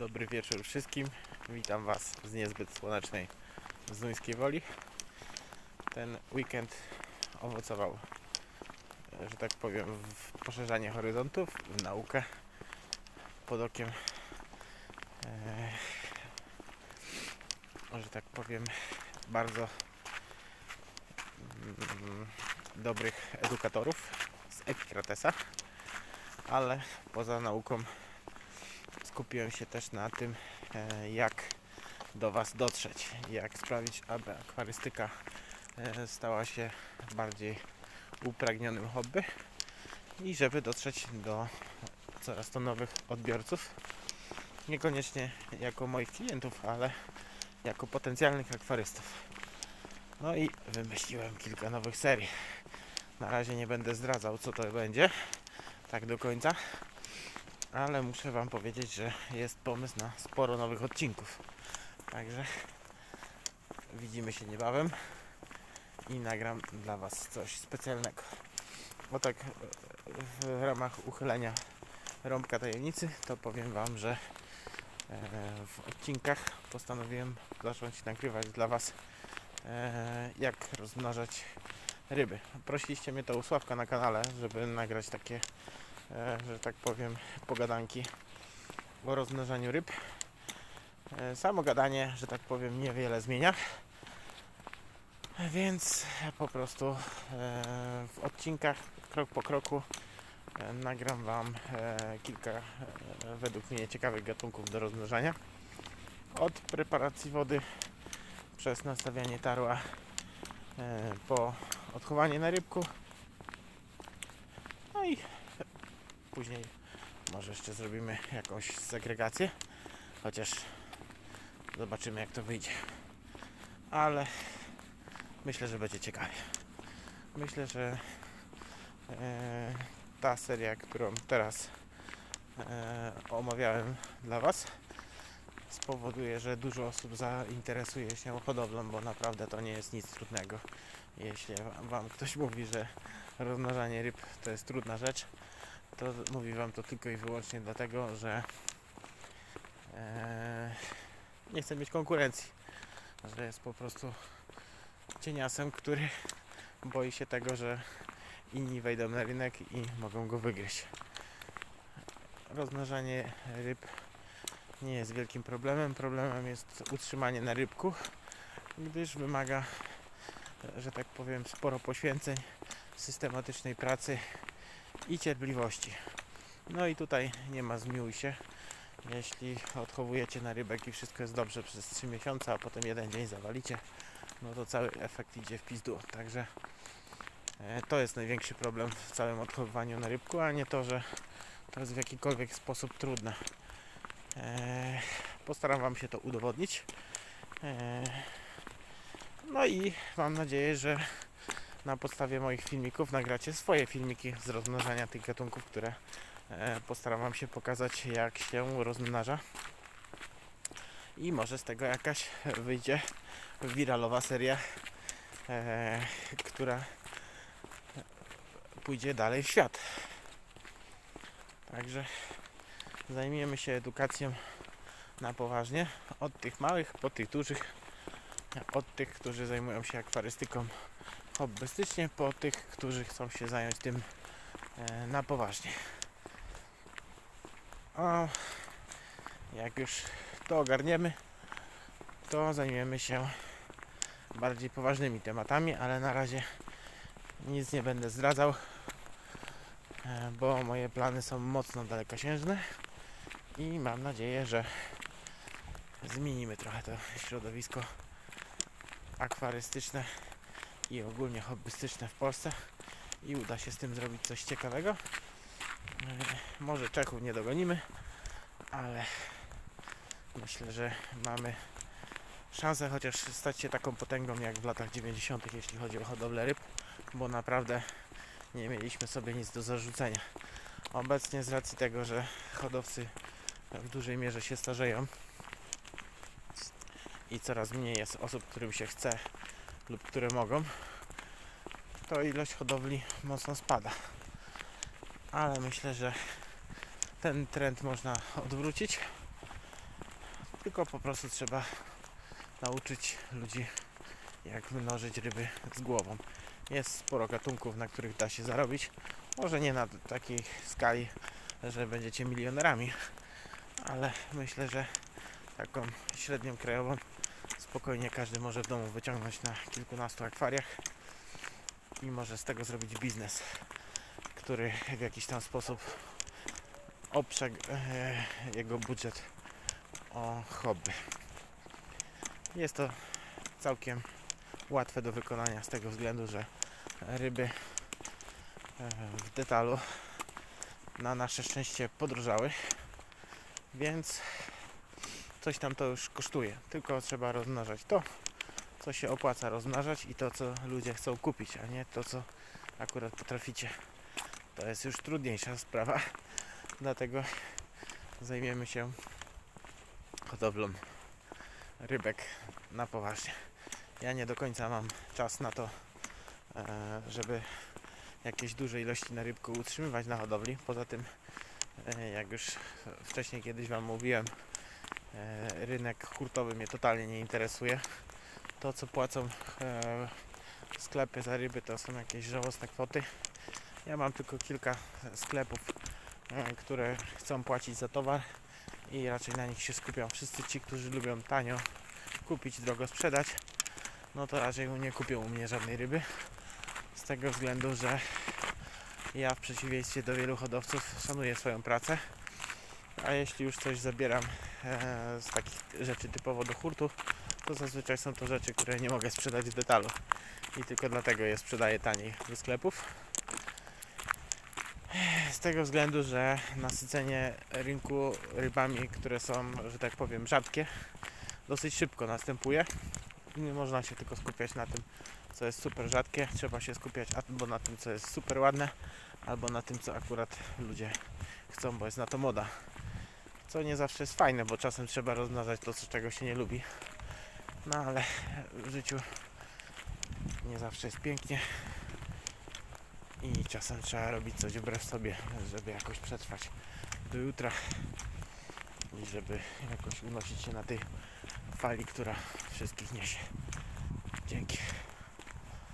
Dobry wieczór wszystkim. Witam Was z niezbyt słonecznej Zduńskiej Woli. Ten weekend owocował, że tak powiem, w poszerzanie horyzontów, w naukę pod okiem, e, że tak powiem, bardzo mm, dobrych edukatorów z Epikratesa, ale poza nauką skupiłem się też na tym, e, jak do Was dotrzeć, jak sprawić, aby akwarystyka e, stała się bardziej upragnionym hobby i żeby dotrzeć do coraz to nowych odbiorców. Niekoniecznie jako moich klientów, ale jako potencjalnych akwarystów. No i wymyśliłem kilka nowych serii. Na razie nie będę zdradzał, co to będzie, tak do końca ale muszę Wam powiedzieć, że jest pomysł na sporo nowych odcinków. Także widzimy się niebawem i nagram dla Was coś specjalnego. Bo tak e, w ramach uchylenia rąbka tajemnicy, to powiem Wam, że e, w odcinkach postanowiłem zacząć nagrywać dla Was e, jak rozmnażać ryby. Prosiliście mnie to u Sławka na kanale, żeby nagrać takie że tak powiem, pogadanki o rozmnażaniu ryb. E, Samo gadanie, że tak powiem, niewiele zmienia. Więc po prostu e, w odcinkach, krok po kroku, e, nagram Wam e, kilka e, według mnie ciekawych gatunków do rozmnażania. Od preparacji wody przez nastawianie tarła e, po odchowanie na rybku. No i Później może jeszcze zrobimy jakąś segregację, chociaż zobaczymy jak to wyjdzie. Ale myślę, że będzie ciekawie. Myślę, że e, ta seria, którą teraz e, omawiałem dla Was, spowoduje, że dużo osób zainteresuje się hodowlą, bo naprawdę to nie jest nic trudnego. Jeśli Wam- ktoś mówi, że rozmnażanie ryb to jest trudna rzecz, to mówi Wam to tylko i wyłącznie dlatego, że e, nie chcę mieć konkurencji, że jest po prostu cieniasem, który boi się tego, że inni wejdą na rynek i mogą go wygryźć. Rozmnażanie ryb nie jest wielkim problemem. Problemem jest utrzymanie na rybku, gdyż wymaga, że tak powiem, sporo poświęceń, systematycznej pracy i cierpliwości. No i tutaj nie ma zmiłuj się. Jeśli odchowujecie na rybek i wszystko jest dobrze przez 3 miesiące, a potem jeden dzień zawalicie, no to cały efekt idzie w pizdu. Także e, to jest największy problem w całym odchowywaniu na rybku, a nie to, że to jest w jakikolwiek sposób trudne. E, Postaram Wam się to udowodnić. E, No i mam nadzieję, że na podstawie moich filmików nagracie swoje filmiki z rozmnażania tych gatunków, które e, postaram Wam się pokazać, jak się rozmnaża. I może z tego jakaś wyjdzie wiralowa seria, e, która pójdzie dalej w świat. Także zajmiemy się edukacją na poważnie, od tych małych po tych dużych, od tych, którzy zajmują się akwarystyką hobbystycznie po tych, którzy chcą się zająć tym e, na poważnie. A jak już to ogarniemy, to zajmiemy się bardziej poważnymi tematami, ale na razie nic nie będę zdradzał, e, bo moje plany są mocno dalekosiężne i mam nadzieję, że zmienimy trochę to środowisko akwarystyczne i ogólnie hobbystyczne w Polsce i uda się z tym zrobić coś ciekawego. E, Może Czechów nie dogonimy, ale myślę, że mamy szansę chociaż stać się taką potęgą jak w latach 90., jeśli chodzi o hodowlę ryb, bo naprawdę nie mieliśmy sobie nic do zarzucenia. Obecnie z racji tego, że hodowcy w dużej mierze się starzeją i coraz mniej jest osób, którym się chce lub które mogą, to ilość hodowli mocno spada. Ale myślę, że ten trend można odwrócić tylko po prostu trzeba nauczyć ludzi, jak mnożyć ryby z głową. Jest sporo gatunków, na których da się zarobić. Może nie na takiej skali, że będziecie milionerami, ale myślę, że taką średnią krajową spokojnie każdy może w domu wyciągnąć na kilkunastu akwariach i może z tego zrobić biznes, który w jakiś tam sposób oprze e, jego budżet o hobby. Jest to całkiem łatwe do wykonania z tego względu, że ryby e, w detalu na nasze szczęście podrożały, więc coś tam to już kosztuje. Tylko trzeba rozmnażać to, co się opłaca rozmnażać i to, co ludzie chcą kupić, a nie to, co akurat potraficie. To jest już trudniejsza sprawa, dlatego zajmiemy się hodowlą rybek na poważnie. Ja nie do końca mam czas na to, e, żeby jakieś duże ilości na rybku utrzymywać na hodowli. Poza tym, e, jak już wcześniej kiedyś Wam mówiłem, rynek hurtowy mnie totalnie nie interesuje. To, co płacą e, sklepy za ryby, to są jakieś żałosne kwoty. Ja mam tylko kilka sklepów, e, które chcą płacić za towar i raczej na nich się skupiam. Wszyscy ci, którzy lubią tanio kupić, drogo sprzedać, no to raczej nie kupią u mnie żadnej ryby. Z tego względu, że ja w przeciwieństwie do wielu hodowców szanuję swoją pracę. A jeśli już coś zabieram e, z takich rzeczy typowo do hurtu, to zazwyczaj są to rzeczy, które nie mogę sprzedać w detalu. I tylko dlatego je sprzedaję taniej do sklepów. Z tego względu, że nasycenie rynku rybami, które są, że tak powiem, rzadkie, dosyć szybko następuje. Nie można się tylko skupiać na tym, co jest super rzadkie. Trzeba się skupiać albo na tym, co jest super ładne, albo na tym, co akurat ludzie chcą, bo jest na to moda. Co nie zawsze jest fajne, bo czasem trzeba rozmnażać to, czego się nie lubi. No ale w życiu nie zawsze jest pięknie. I czasem trzeba robić coś wbrew sobie, żeby jakoś przetrwać do jutra i żeby jakoś unosić się na tej fali, która wszystkich niesie. Dzięki.